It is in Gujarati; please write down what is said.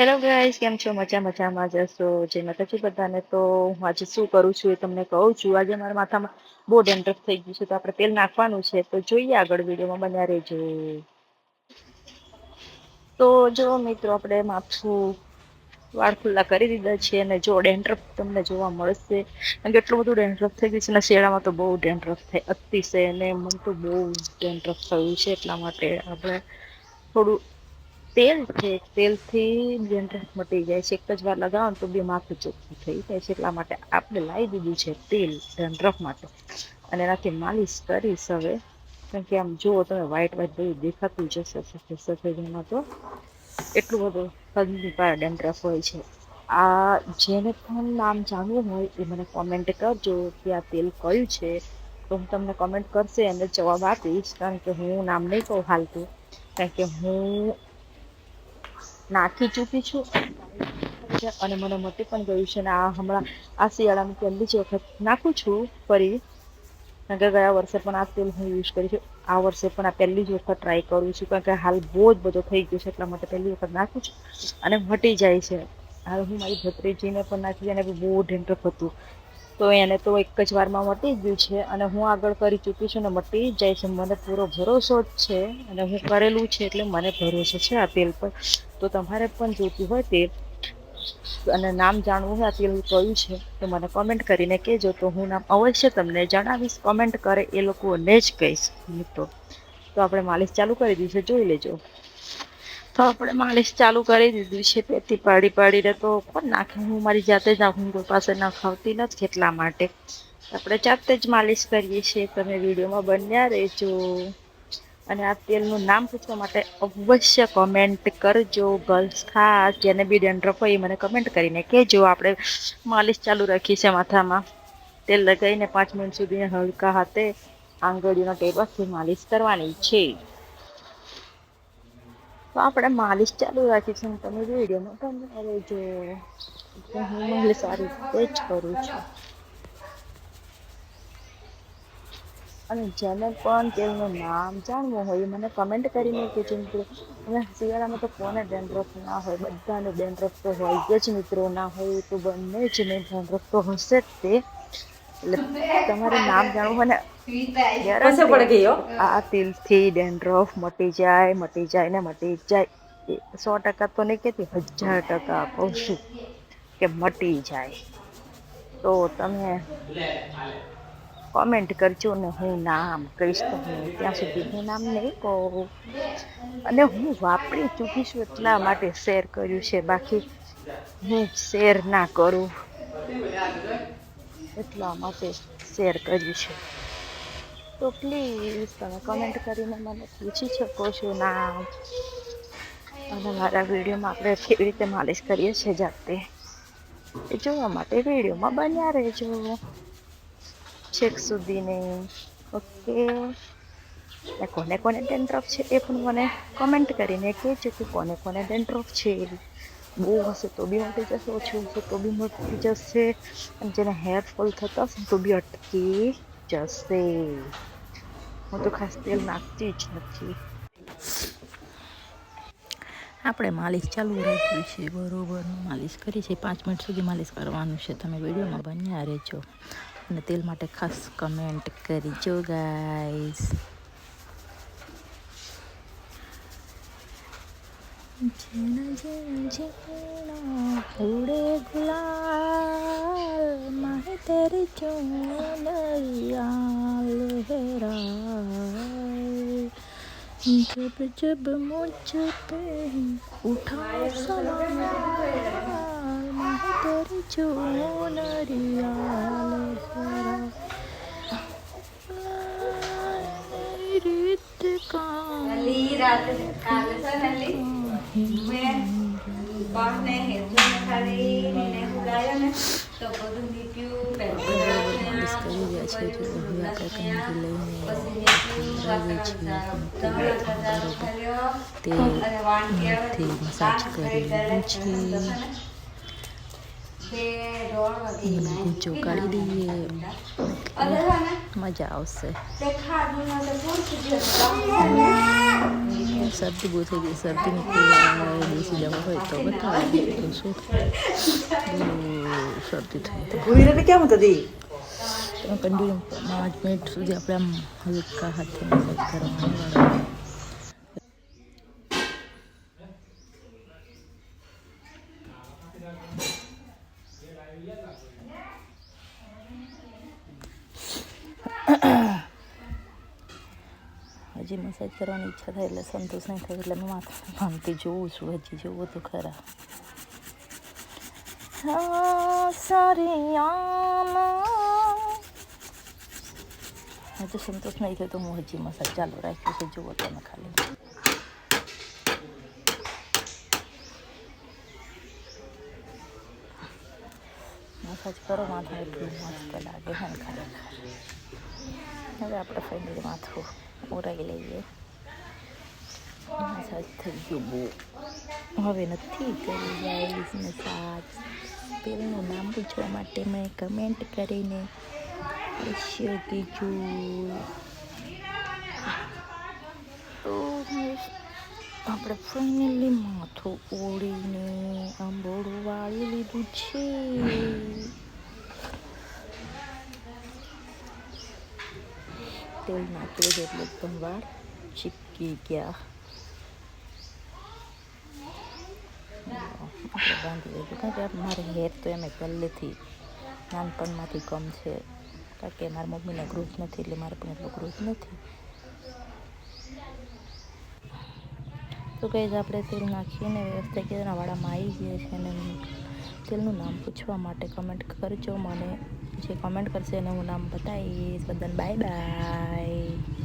હેલો ગાઈઝ કેમ છો? મજા મજામાં. જશો જે માતાજી બધાને. તો હું આજે શું કરું છું એ તમને કહું છું. આજે મારા માથામાં બહુ ડેન્ડ્રફ થઈ ગયું છે, તો આપણે તેલ નાખવાનું છે. તો જોઈએ આગળ વિડીયોમાં બન્યા રહેજો. તો જો મિત્રો, આપણે માથું વાળ ખુલ્લા કરી દીધા છે અને જો ડેન્ડ્રફ તમને જોવા મળશે કારણ કે એટલું બધું ડેન્ડ્રફ થઈ ગયું છે અને શેળામાં તો બહુ ડેન્ડ્રફ થાય, અતિશય. અને મને તો બહુ ડેન્ડ્રફ થયું છે એટલા માટે આપણે થોડું તેલ છે, તેલથી ડેન્ડ્રફ મટી જાય છે. એક જ વાર લગાવો તો બે માથું ચોખ્ખું થઈ જાય છે. એટલા માટે આપણે લાવી દીધું છે તેલ ડેન્ડ્રફ માટે. અને એનાથી માલિશ કરીશ હવે. કારણ કે આમ જુઓ તમે વ્હાઈટ વ્હાઈટ બધું દેખાતું જશે સફેદ સફેદ એમાં તો એટલું બધું હદની પાર ડેન્ડ્રફ હોય છે. આ જેને પણ નામ જાણવું હોય એ મને કોમેન્ટ કરજો કે આ તેલ કયું છે. તો હું તમને કોમેન્ટ કરશે અને જવાબ આપીશ, કારણ કે હું નામ નહીં કહું હાલતું. કારણ કે હું નાખી ચૂકી છું. અને મને મટી પણ ગયું છે અને આ હમણાં આ શિયાળાની પહેલી જ વખત નાખું છું. ફરી કારણ કે ગયા વર્ષે પણ આ તેલ હું યુઝ કરી છું. આ વર્ષે પણ આ પહેલી જ વખત ટ્રાય કરું છું કારણ કે હાલ બહુ જ બધો થઈ ગયો છે એટલા માટે પહેલી વખત નાખું છું. અને મટી જાય છે. હાલ હું મારી ભત્રીજીને પણ નાખી અને બહુ ડેન્ડ્રફ હતું. તો એને તો એક જ વારમાં મટી ગયું છે અને હું આગળ કરી ચૂકી છું ને મટી જાય છે. મને પૂરો ભરોસો જ છે અને હું કરેલું છે એટલે મને ભરોસો છે આ તેલ પર. તો તમારે પણ જોઈતું હોય તેલ. અને નામ જાણવું હોય આ તેલ કયું છે તો મને કોમેન્ટ કરીને કહેજો. તો હું નામ અવશ્ય તમને જણાવીશ. કોમેન્ટ કરે એ લોકોને જ કહીશ. મિત્રો, તો આપણે માલિશ ચાલુ કરી દઈશું જોઈ લેજો. તો આપણે માલિશ ચાલુ કરી દીધી છે પેથી પાડી પાડીને તો કોણ નાખે. હું મારી જાતે જ હું કોઈ પાસે ના ખાવતી નથી એટલા માટે. આપણે જાતે જ માલિશ કરીએ છીએ. તમે વિડીયોમાં બન્યા રહેજો. અને આ તેલનું નામ પૂછવા માટે અવશ્ય કમેન્ટ કરજો ગર્લ્સ ખાસ. જેને બી ડેન્ડ્રફ હોય એ મને કમેન્ટ કરીને કહેજો. આપણે માલિશ ચાલુ રાખી છે માથામાં. તેલ લગાવીને પાંચ મિનિટ સુધી હલકા હાથે આંગળીનો ટેબલથી માલિશ કરવાની છે. તો આપણે માલિશ ચાલુ રાખી છે. તમે વિડીયોમાં તમે રહેજો હું માલિશ સારી રીતે જ કરું છું. અને જેને પણ તેલનું નામ જાણવું હોય, મને કમેન્ટ કરીને કહેજો મિત્રો. અને શિયાળામાં તો કોને ડેન્ડ્રફ ના હોય? બધાને ડેન્ડ્રફ તો હોય જ, મિત્રો ના હોય તો બંને જ ને ડેન્ડ્રફ તો હશે જ તે. એટલે તમારે નામ જાણવું હોય ને આ તિલથી ડેન્ડ્રફ મટી જાય મટી જાય ને મટી જાય. સો ટકા તો નહીં કહેતી હજાર ટકા કહું છું કે મટી જાય. તો તમે કોમેન્ટ કરજો ને હું નામ કહીશ તો હું ત્યાં સુધી હું નામ નહીં કહું. અને હું વાપરી ચૂકી છું એટલા માટે શેર કર્યું છે. બાકી હું શેર ના કરું. એટલા માટે શેર કર્યું છે. તો પ્લીઝ તમે કમેન્ટ કરીને મને પૂછી શકો છો ના અને મારા વિડીયોમાં આપણે કેવી રીતે માલિશ કરીએ છીએ જાતે. એ જોવા માટે વિડીયોમાં બન્યા રહેજો. છેક સુધીને. ઓકે. ને કોને કોને ડેન્ડ્રફ છે એ પણ મને કમેન્ટ કરીને કહેજો કે કોને કોને ડેન્ડ્રફ છે બહુ હશે તો બી મટી જશે, ઓછું હશે તો બી મટી જશે. અને જેને હેર ફોલ થતા હશે તો બી અટકી જશે. હું તો ખાસ તેલ નાખતી જ નથી. આપણે માલિશ ચાલુ રાખ્યું છે, બરોબર. માલિશ કરી છે, પાંચ મિનિટ સુધી માલિશ કરવાનું છે. તમે વિડીયોમાં બન્યા રહેજો. અને તેલ માટે ખાસ કમેન્ટ કરીજો ગાઈઝ જેના જેના જેના ઘોડે ગુલાલ, મારે તેરે ચોનૈયાલ હેરાલ જબ જબ મુજ પે ઉઠા સવાલ, મારે તેરે ચોનરિયાલ હેરાલ રીત કાલ હેજો ને ને તો બધું નીપ્યું મસાજ કરી છે કાઢી દઈએ મજા આવશે. શરદી બહુ થઈ ગઈ શરદી દેશી દવા હોય તો બતાવે તો શું શરદી થઈ કેમ હતી કન્ટિન્યુ પાંચ મિનિટ સુધી આપણે આમ હલકા હાથે મસાજ કરવાનું હજી મસાજ કરવાની ઈચ્છા થાય એટલે સંતોષ નહીં થાય એટલે હું માથા ભાંગતી જોઉં છું, હજી જોવું તો ખરા. હા સરિયાના હજુ સંતોષ નહીં થયો તો હું હજી મસાજ ચાલુ રાખ્યું છે, જુઓ તમે ખાલી. મસાજ કરો માથા, એટલું મસ્ત લાગે છે ખરેખર. હવે આપણે ફાઇનલી માથું ઓરાઈ લઈએ. મસાજ થઈ ગયું બહુ. હવે નથી કરી ગાઈસ મસાજ પેલું નામ પૂછવા માટે મેં કમેન્ટ કરીને પૂછ્યું કીધું આપણે ફાઇનલી માથું ઓળીને આંબોળું વાળી લીધું છે. તેલ નાખ્યું એટલે વાળ ચીપકી ગયા. આપણે બાંધી દીધું કારણ કે મારે હેર તો એમ પહેલેથી નાનપણમાંથી કમ છે. કારણ કે મારા મમ્મીને ગ્રોથ નથી એટલે મારે પણ એટલો ગ્રોથ નથી. તો કઈ આપણે તેલ નાખીને વ્યવસ્થા કરી વાળામાં આવી ગયા છે અને તેલનું નામ પૂછવા માટે કમેન્ટ કરજો મને. જે કમેન્ટ કરશે એનું હું નામ બતાવીશ. બધાને બાય બાય